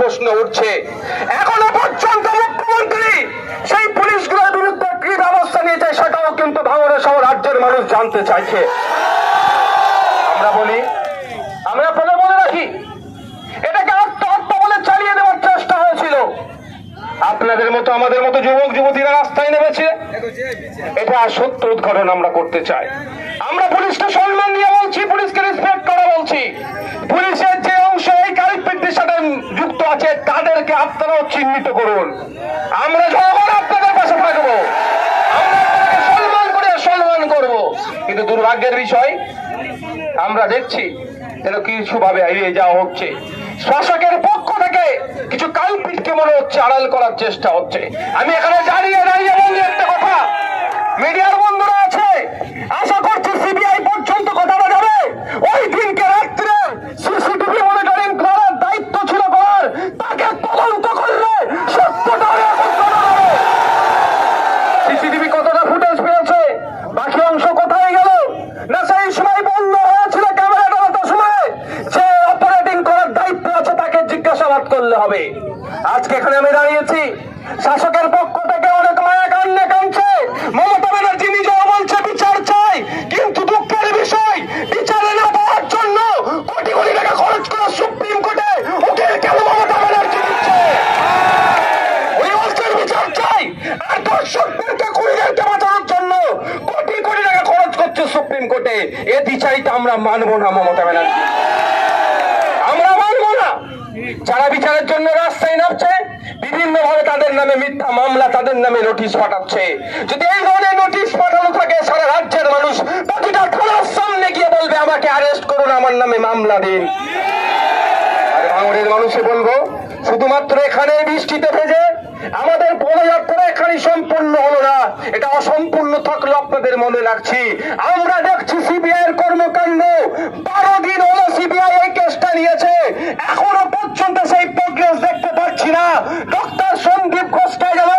প্রশ্ন উঠছে। এখনও পর্যন্ত মুখ্যমন্ত্রী সেই পুলিশগুলোর বিরুদ্ধে কি ব্যবস্থা নিয়েছে সেটাও কিন্তু ভাঙড়া সহ রাজ্যের মানুষ জানতে চাইছে। আমরা বলি, আমরা আপনাদের মনে রাখি, এটাকে আত্মহত্যা বলে চালিয়ে দেওয়ার চেষ্টা হয়েছিল। আপনাদের মতো, আমাদের মতো যুবক, যুবতীরা রাস্তায় নেমেছে। এটা সত্য উদ্ঘাটন আমরা করতে চাই। আমরা পুলিশকে সম্মান দিয়ে বলছি, পুলিশকে রেসপেক্ট করে বলছি। পুলিশের যে সাথে যুক্ত আছে, তাদেরকে আপনারাও চিহ্নিত করুন। আমরা আপনাদের পাশে থাকব। কিন্তু দুর্ভাগ্যের বিষয়, আমরা দেখছি যেন কিছু ভাবে এড়িয়ে যাওয়া হচ্ছে। শাসকের পক্ষ থেকে কিছু কালপিটকে মনে হচ্ছে আড়াল করার চেষ্টা হচ্ছে। আমি এখানে দাঁড়িয়ে দাঁড়িয়ে বলি একটা কথা। মিডিয়ার বন্ধুরা আছে আশা করছি সিবিআই পর্যন্ত কথাটা যাবে ওই দিনকে রাত্রে সিসিটিভি মনিটরিং করার দায়িত্ব ছিল করার তাকে তদন্ত করলে সত্যটা এখন জানা যাবে সিসিটিভি কতটা ফুটেজ পেয়েছে বাকি অংশ কোথায় গেল না সেই সময় বন্ধ হয়েছিল ক্যামেরাটা তত সময় যে অপারেটিং করার দায়িত্ব আছে তাকে করলে হবে। আজকে এখানে আমি দাঁড়িয়েছি। শাসকের পক্ষ থেকে অনেক মায়া কান্নে কাঁদছে। মমতা ব্যানার্জি নিজেও বলছে, বিচার চাই। কিন্তু দুঃখের বিষয়, বিচারে না পাওয়ার জন্য কোটি কোটি টাকা খরচ করে সুপ্রিম কোর্টে উকিল কেন মমতা ব্যানার্জি দিচ্ছে? উনি বলছেন বিচার চাই। আর দর্শকদেরকে খুনিদেরকে বাঁচানোর জন্য কোটি কোটি টাকা খরচ করছে সুপ্রিম কোর্টে। এ বিচারিটা আমরা মানবো না মমতা ব্যানার্জি। যারা বিচারের জন্য রাস্তায় নামছে বিভিন্ন ভাবে তাদের নামে মিথ্যা মামলা তাদের নামে নোটিশ পাঠাচ্ছে। যদি এই ধরনের নোটিশ পাঠানো থাকে সারা রাজ্যের মানুষ প্রতিটা থানার সামনে গিয়ে বলবে আমাকে অ্যারেস্ট করুন আমার নামে মামলা দিন। আর ভাঙড়ের মানুষে বলব শুধুমাত্র এখানে বৃষ্টিতে ভেজে আমাদের পদযাত্রা এখানে সম্পূর্ণ হলো না। এটা অসম্পূর্ণ থাকলে আপনাদের মনে রাখছি। আমরা দেখছি সিবিআই এর কর্মকাণ্ড। বারো দিন হলো সিবিআই এই কেসটা নিয়েছে। এখনও পর্যন্ত সেই প্রোগ্রেস দেখতে পাচ্ছি না। ডক্টর সন্দীপ ঘোষটা গেল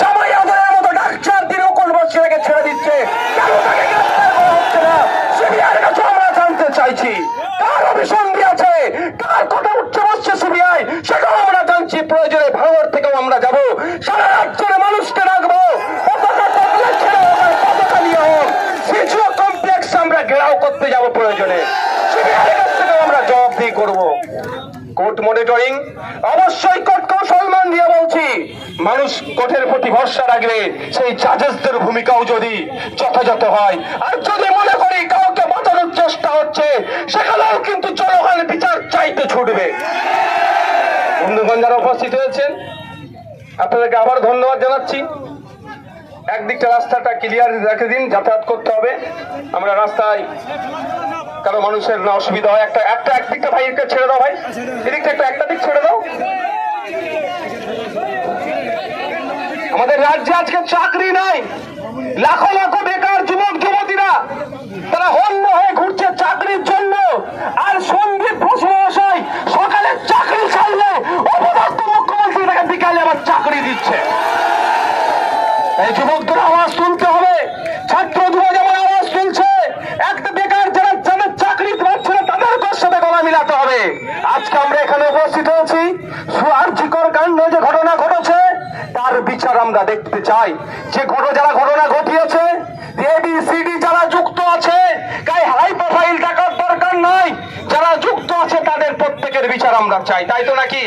জামাই আদরের মতো ডাক্তার দিন কোন বসে রেখে ছেড়ে দিচ্ছে কেন তাকে গ্রেফতার করা হচ্ছে না সিবিআই এর কাছে আমরা জানতে চাইছি কার অভিসন্ধি আছে কার কথা উঠছে বসছে সিবিআই সেটাও আমরা জানছি প্রয়োজনে ভাঙর থেকেও আমরা যাব সারা রাজ্যের মানুষকে রাখব পতাকা তবলা ছেড়ে হোক আর পতাকা নিয়ে হোক সিজিও কমপ্লেক্স আমরা ঘেরাও করতে যাব প্রয়োজনে সিবিআই এর কাছ থেকেও আমরা জবাবদিহি করব কোর্ট মনিটরিং, অবশ্যই কোর্টকেও সম্মান দিয়ে বলছি, মানুষ কোর্টের প্রতি ভরসা রাখলে সেই জাজেসদের ভূমিকাও যদি যথাযথ হয়। আর যদি মনে করি কাউকে বাঁচানোর চেষ্টা হচ্ছে, সেখানেও কিন্তু জনগণ বিচার চাইতে ছুটবে। বন্ধুগণ যারা উপস্থিত হয়েছেন, আপনাদেরকে আবার ধন্যবাদ জানাচ্ছি। একদিকটা রাস্তাটা ক্লিয়ার রেখে দিন, যাতায়াত করতে হবে। আমরা রাস্তায় কারও মানুষের না অসুবিধা হয়। একটা একটা একদিকটা ভাই ছেড়ে দাও ভাই। এদিকটা একটা একটা দিক ছেড়ে দাও। আমাদের রাজ্যে আজকে চাকরি নাই। লাখো লাখো বেকার যুবক, যুবতীরা, তারা হন্য হয়ে ঘুরছে চাকরির জন্য আর সন্দীপ ঘোষ মহাশয় সকালে চাকরি চাইলে অপদার্থ মুখ্যমন্ত্রী তাকে বিকালে আবার চাকরি দিচ্ছে এই যুবকদের আওয়াজ তুলতে হবে ছাত্র যুব যেমন আওয়াজ তুলছে একটা বেকার যারা যাদের চাকরি পাচ্ছে না তাদের সাথে গলা মিলাতে হবে আজকে আমরা এখানে উপস্থিত হয়েছি সুয়ার্জিকর কাণ্ড যে ঘটনা ঘটেছে তার বিচার আমরা দেখতে চাই। যে ঘটনা, যারা ঘটনা ঘটিয়েছে এবিসিডি যারা যুক্ত আছে, তাই হাই প্রোফাইল টাকার দরকার নাই। যারা যুক্ত আছে, তাদের প্রত্যেকের বিচার আমরা চাই। তাই তো নাকি?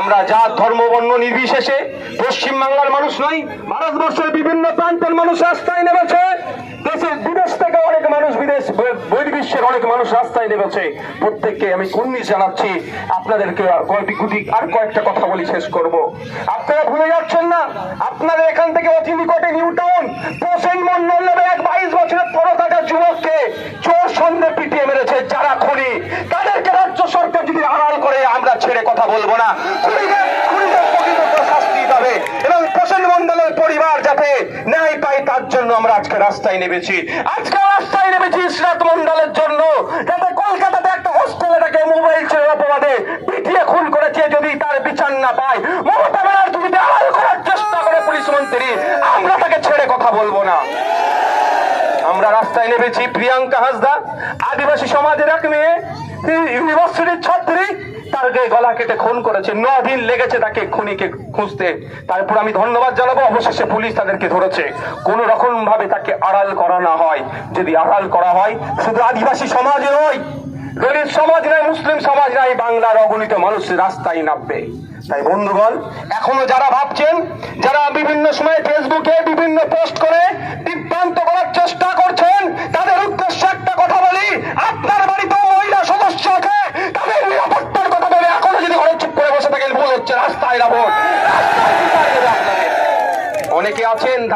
আমরা জাত, ধর্ম, বর্ণ নির্বিশেষে পশ্চিমবাংলার মানুষ নয় ভারতবর্ষের বিভিন্ন প্রান্তের মানুষ রাস্তায় নেমেছে। দেশের বিদেশ থেকে অনেক মানুষ বিদেশ বহির্বিশ্বের অনেক মানুষ রাস্তায় নেমেছে। প্রত্যেককে আমি কুর্নিশ জানাচ্ছি। আপনাদেরকে কয়েকটি গুটি আর কয়েকটা কথা বলি, শেষ করব। আপনারা ভুলে যাচ্ছেন না, আপনাদের এখান থেকে অতি নিকটে নিউ প্রসেন মন্ডল নামে এক বাইশ বছরের তরতাজা যুবককে চোর সন্দেহ পিটিয়ে মেরেছে যারা খুনি। তাদেরকে রাজ্য সরকার যদি আড়াল করে, আমরা ছেড়ে কথা বলব না। খুনিদের খুনিদের প্রকৃত শাস্তি পাবে এবং প্রসেন মন্ডলের পরিবার যাতে ন্যায় পায় তার জন্য আমরা আজকে রাস্তায় নেমেছি। আজকে রাস্তায় নেমেছি ইসরাত মন্ডলের জন্য। যাতে কলকাতাতে একটা হোস্টেলে তাকে মোবাইল ছেড়ে অপরাধে পিটিয়ে খুন করেছে যদি তার বিচার না পায়। মমতা ব্যানার্জি যদি আড়াল করার চেষ্টা করে পুলিশ মন্ত্রী, আমরা তাকে ছেড়ে কথা বলব না। আমরা রাস্তায় নেমেছি প্রিয়াঙ্কা হাসদা, আদিবাসী সমাজের এক মেয়ে ইউনিভার্সিটির ছাত্রী। তার গায়ে গলা কেটে খুন করেছে। ন দিন লেগেছে তাকে খুনিকে খুঁজতে। তারপর আমি ধন্যবাদ জানাব। অবশেষে পুলিশ তাদেরকে ধরেছে। কোন রকম ভাবে তাকে আড়াল করা না হয়। যদি আড়াল করা হয়, শুধু আদিবাসী সমাজে নয়, দলিত সমাজ নয়, মুসলিম সমাজ নয় বাংলার অগণিত মানুষ রাস্তায় নামবে। তাই বন্ধুগণ, এখনও যারা ভাবছেন, যারা বিভিন্ন সময় ফেসবুকে বিভিন্ন পোস্ট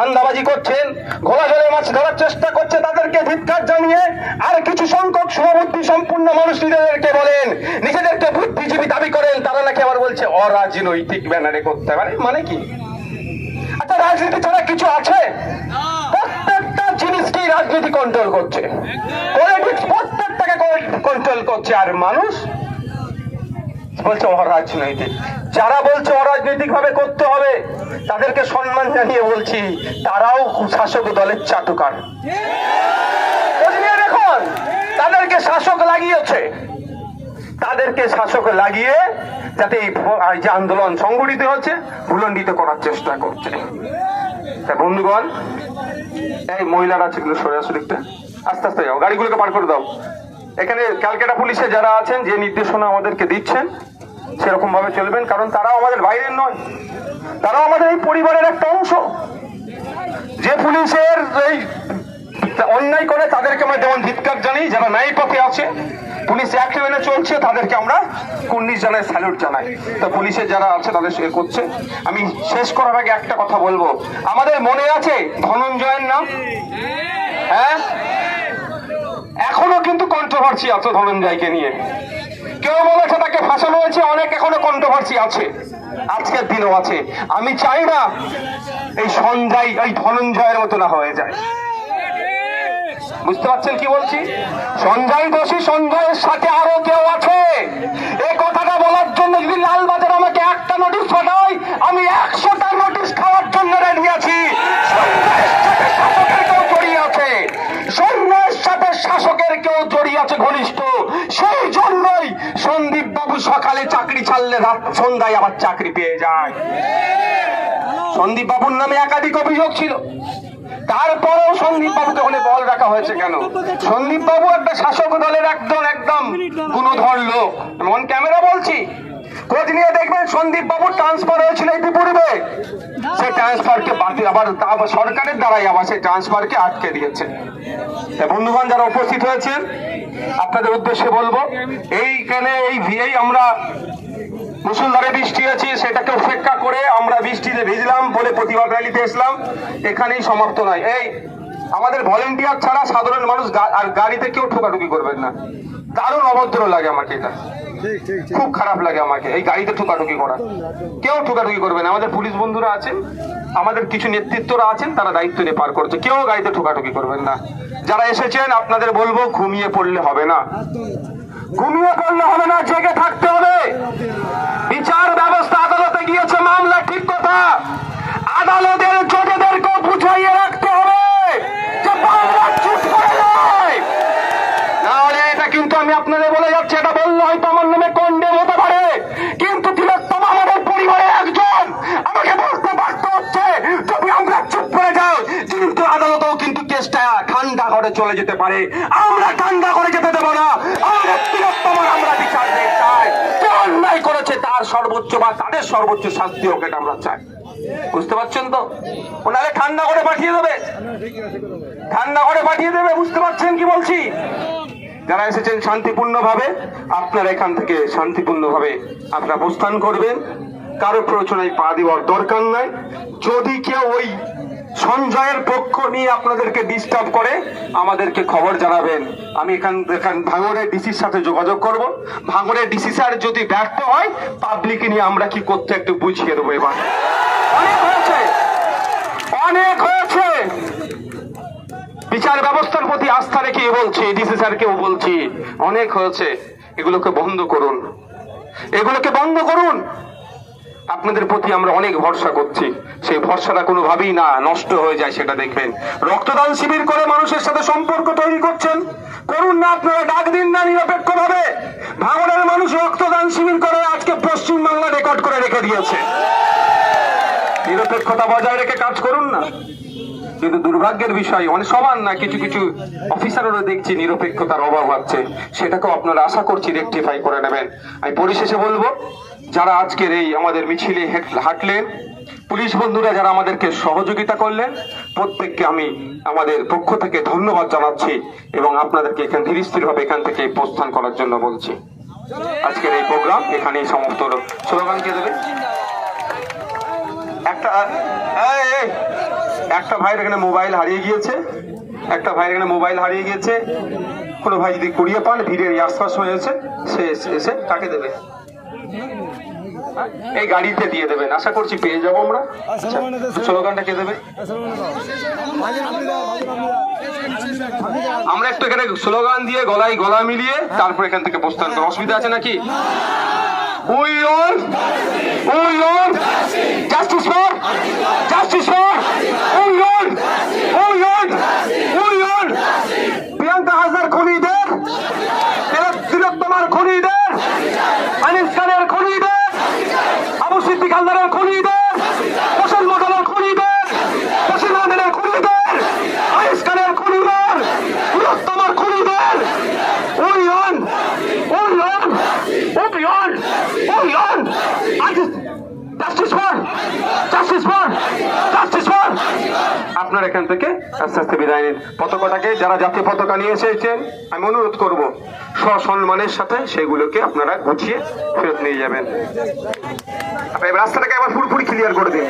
ধান্দাবাজি করছেন ঘোলা জলে মাছ ধরার চেষ্টা করছে, তাদেরকে ধিক্কার জানিয়ে আর কিছু সংখ্যক শুভবুদ্ধি সম্পূর্ণ মানুষ নিজেদেরকে বলেন, নিজেদেরকে বুদ্ধিজীবী দাবি করেন, তারা নাকি আবার বলছে অরাজনৈতিক ব্যানারে করতে পারে মানে কি? আচ্ছা রাজনীতি ছাড়া কিছু আছে? প্রত্যেকটা জিনিসকেই রাজনীতি কন্ট্রোল করছে। পলিটিক্স প্রত্যেকটাকে কন্ট্রোল করছে, আর মানুষ বলছে অরাজনৈতিক যারা বলছে অরাজনৈতিক ভাবে করতে হবে, তাদেরকে সম্মান জানিয়ে বলছি, তারাও শাসক দলের চাটুকার। দেখুন তাদেরকে শাসক লাগিয়েছে। তাদেরকে শাসক লাগিয়ে যাতে এই যে আন্দোলন সংগঠিত হচ্ছে, ভুলণ্ডিত করার চেষ্টা করছে। বন্ধুগণ, এই মহিলারা ছিল সরে আসো দেখতে আস্তে আস্তে যাও, গাড়িগুলোকে পার করে দাও। এখানে ক্যালকাটা পুলিশে যারা আছেন, যে নির্দেশনা আমাদেরকে দিচ্ছেন, সেরকম ভাবে চলবেন, কারণ তারাও আমাদের বাইরের নয়। তারাও আমাদের এই পরিবারের একটা অংশ। যে পুলিশের এই অন্যায় করে তাদেরকে আমরা যেমন ধিৎকার জানি যারা ন্যায় পথে আছে, পুলিশ এক মেনে চলছে, তাদেরকে আমরা কুন্নিশ জানাই, স্যালুট জানাই। তো পুলিশের যারা আছে, তাদের সে করছে। আমি শেষ করার আগে একটা কথা বলব। আমাদের মনে আছে ধনঞ্জয়ের নাম? হ্যাঁ? এখনও কিন্তু কন্ট্রোভার্সি আছে ধনঞ্জয়কে নিয়ে। কেউ বলেছে তাকে ফাঁসানো হয়েছে, অনেক এখনও কন্ট্রোভার্সি আছে। আজকের দিনও আছে। আমি চাই না এই সঞ্জয়, এই ধনঞ্জয়ের মতো না হয়ে যায়। বুঝতে পারছেন কি বলছি? সঞ্জয় দোষী, সঞ্জয়ের সাথে আরও কেউ আছে। এই কথাটা বলার জন্য যদি লালবাজার আমাকে একটা নোটিশ পাঠায়, আমি একশোটা আছে ঘনিষ্ঠ। সেই জন্যই সন্দীপ বাবু সকালে চাকরি ছাড়লে সন্ধ্যায় আবার চাকরি পেয়ে যায়। সন্দীপ বাবুর নামে একাধিক অভিযোগ ছিল। তারপরেও সন্দীপ বাবুকে ওখানে বল রাখা হয়েছে কেন? সন্দীপ বাবু একটা শাসক দলের একজন একদম গুণধর লোক। মন ক্যামেরা বলছি। খোঁজ নিয়ে দেখবেন সন্দীপ বাবু ট্রান্সফার হয়েছিল ইতিপূর্বে। সেই ট্রান্সফারকে বাতিল আবার সরকারের দ্বারাই আবার সেই ট্রান্সফারকে আটকে দিয়েছে। বন্ধুগণ যারা উপস্থিত হয়েছেন আপনাদের উদ্দেশ্যে বলব, এইখানে এই এই আমরা মুসুলধারে বৃষ্টি আছে, সেটাকে উপেক্ষা করে আমরা বৃষ্টিতে ভিজলাম বলে প্রতিবাদ র্যালিতে এসলাম। এখানেই সমাপ্ত নয়। এই, আমাদের ভলেন্টিয়ার ছাড়া সাধারণ মানুষ আর গাড়িতে কেউ ঠোকাঠুকি করবেন না। দারুণ অভদ্র লাগে আমাকে এটা। খুব খারাপ লাগে আমাকে এই গাড়িতে ঠোকাঠুকি করা। কেউ ঠোকাঠুকি করবে না। আমাদের পুলিশ বন্ধুরা আছেন আমাদের কিছু নেতৃত্বরা আছেন, তারা দায়িত্ব নিয়ে পার করছে। কেউ গাড়িতে ঠোকাঠুকি করবেন না। যারা এসেছেন, আপনাদের বলব, ঘুমিয়ে পড়লে হবে না। ঘুমিয়ে পড়লে হবে না, জেগে থাকতে হবে। বিচার ব্যবস্থা আদালতে গিয়েছে, মামলা ঠিক কথা। আদালতের জোটেদেরকে বুঝাইয়ে চলে যেতে পারে, আমরা ঠান্ডা করে যেতে দেবো না। আমরা বিচার চাই। অন্যায় করেছে তার সর্বোচ্চ বা তাদের সর্বোচ্চ শাস্তি হোক, এটা আমরা চাই। বুঝতে পারছেন তো? ওনাকে ঠান্ডা করে পাঠিয়ে দেবে। ঠান্ডা করে পাঠিয়ে দেবে, বুঝতে পারছেন কি বলছি? যারা এসেছেন শান্তিপূর্ণভাবে, আপনারা এখান থেকে শান্তিপূর্ণভাবে আপনারা প্রস্থান করবেন। কারও প্ররোচনায় পা দেওয়ার দরকার নাই। যদি কেউ ওই সঞ্জয়ের পক্ষ নিয়ে আপনাদেরকে ডিস্টার্ব করে আমাদেরকে খবর জানাবেন। আমি এখান এখান ভাঙড়ের ডিসির সাথে যোগাযোগ করব। ভাঙড়ের ডিসি স্যার যদি ব্যর্থ হয় পাবলিক নিয়ে আমরা কি করতে একটু বুঝিয়ে দেবো এবার। অনেক হয়েছে। অনেক হয়েছে। বিচার ব্যবস্থার প্রতি আস্থা রেখে বলছি ডিসি স্যারকেও বলছি, অনেক হয়েছে। এগুলোকে বন্ধ করুন। এগুলোকে বন্ধ করুন। আপনাদের প্রতি আমরা অনেক ভরসা করছি। সেই ভরসাটা কোনোভাবেই না নষ্ট হয়ে যায় সেটা দেখবেন। রক্তদান শিবির করে মানুষের সাথে সম্পর্ক তৈরি করছেন। করুন না আপনারা, ডাক দিন না নিরপেক্ষ ভাবে ভাঙনের মানুষ রক্তদান শিবির করে আজকে পশ্চিম বাংলা রেকর্ড করে রেখে দিয়েছে। নিরপেক্ষতা বজায় রেখে কাজ করুন না। কিন্তু দুর্ভাগ্যের বিষয়, অনেক সমান না, কিছু কিছু অফিসারেরও দেখছি নিরপেক্ষতার অভাব হচ্ছে সেটাকেও আপনারা আশা করছি রেকটিফাই করে নেবেন। আমি পরিশেষে বলব যারা আজকের এই আমাদের মিছিলে হেঁট- হাঁটলেন, পুলিশ বন্ধুরা যারা আমাদেরকে সহযোগিতা করলেন, প্রত্যেককে আমি আমাদের পক্ষ থেকে ধন্যবাদ জানাচ্ছি এবং আপনাদেরকে এখান ধীর স্থিরভাবে এখান থেকে প্রস্থান করার জন্য বলছি। আজকের এই প্রোগ্রাম এখানেই সমাপ্ত হলো। স্লোগান দেবে? একটা একটা ভাইয়ের এখানে মোবাইল হারিয়ে গিয়েছে। একটা ভাইয়ের এখানে মোবাইল হারিয়ে গিয়েছে। কোনো ভাই যদি কুড়িয়ে পান, ভিড়ের আশপাশ হয়েছে, সে এসে- কাকে দেবে? এই গাড়িতে দিয়ে দেবেন। আশা করছি পেয়ে যাব আমরা। স্লোগানটা কে দেবে? আমরা একটু এখানে স্লোগান দিয়ে গলায় গলা মিলিয়ে তারপর এখান থেকে প্রস্থান করব। অসুবিধা আছে নাকি? We are we are justice for we want we want we on Priyanka হাজার খনিদের তিলোত্তমার খনিদের আনিস খানের খনিদের আবু সিদ্দিক আল্লাহের খনিদের হোসেন মোটলের খনিদের হোসেন আহমেদের খনিদের আনিস খানের খনিদের তিলোত্তমার খনিদের we want we want we want we want justice for justice for justice for আপনার এখান থেকে আস্তে আস্তে বিদায় নিন। পতাকাটাকে যারা জাতীয় পতাকা নিয়ে এসেছেন, আমি অনুরোধ করব, সসম্মানের সাথে সেগুলোকে আপনারা গুছিয়ে ফেরত নিয়ে যাবেন। রাস্তাটাকে আবার পুরোপুরি ক্লিয়ার করে দিন।